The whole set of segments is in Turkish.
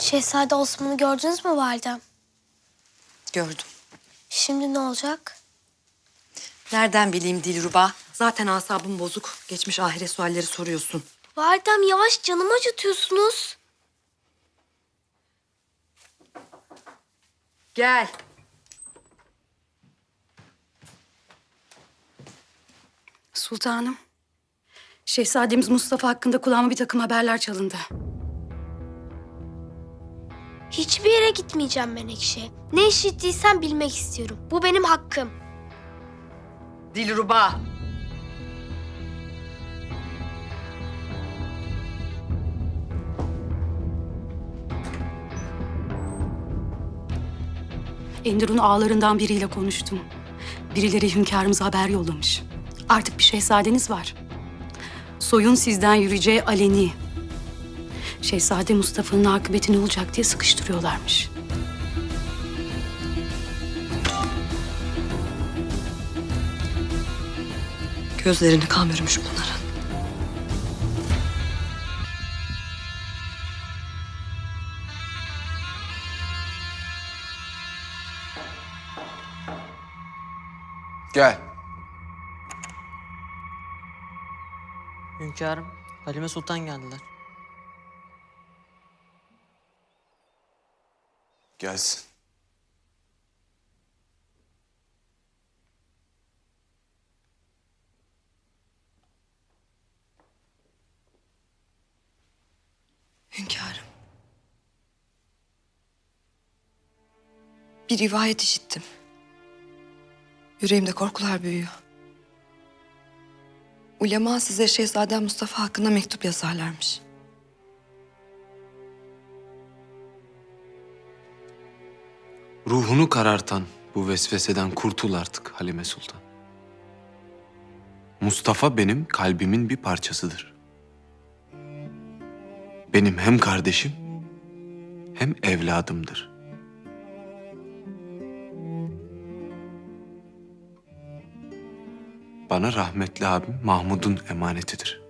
Şehzade Osman'ı gördünüz mü validem? Gördüm. Şimdi ne olacak? Nereden bileyim Dilruba? Zaten asabım bozuk. Geçmiş ahiret sualleri soruyorsun. Validem yavaş canımı acıtıyorsunuz. Gel. Sultanım. Şehzademiz Mustafa hakkında kulağıma bir takım haberler çalındı. Hiçbir yere gitmeyeceğim Menekşe. Ne işittiysen bilmek istiyorum. Bu benim hakkım. Dilruba. Enderun ağlarından biriyle konuştum. Birileri hünkârımıza haber yollamış. Artık bir şehzadeniz var. Soyun sizden yürüyeceği aleni. Şehzade Mustafa'nın akıbeti ne olacak diye sıkıştırıyorlarmış. Gözlerini kan bürümüş bunların. Gel. Hünkârım, Halime Sultan geldiler. Gelsin. Hünkârım. Bir rivayet işittim. Yüreğimde korkular büyüyor. Ulema size Şehzade Mustafa hakkında mektup yazarlarmış. Ruhunu karartan bu vesveseden kurtul artık Halime Sultan. Mustafa benim kalbimin bir parçasıdır. Benim hem kardeşim hem evladımdır. Bana rahmetli abim Mahmud'un emanetidir.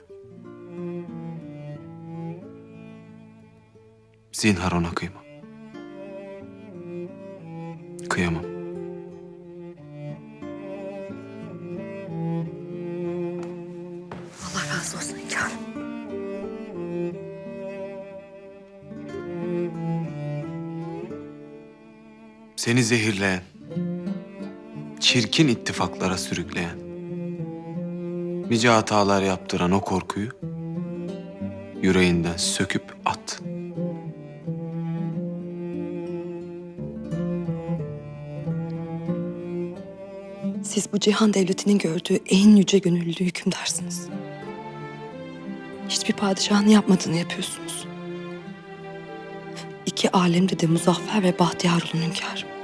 Zinhar ona kıyma. Kıyamam. Allah razı olsun hünkârım. Seni zehirleyen, çirkin ittifaklara sürükleyen, nice hatalar yaptıran o korkuyu yüreğinden söküp at. Siz bu cihan devletinin gördüğü en yüce gönüllü hükümdarsınız. Hiçbir padişahın yapmadığını yapıyorsunuz. İki alemde de muzaffer ve bahtiyar olun hünkârım.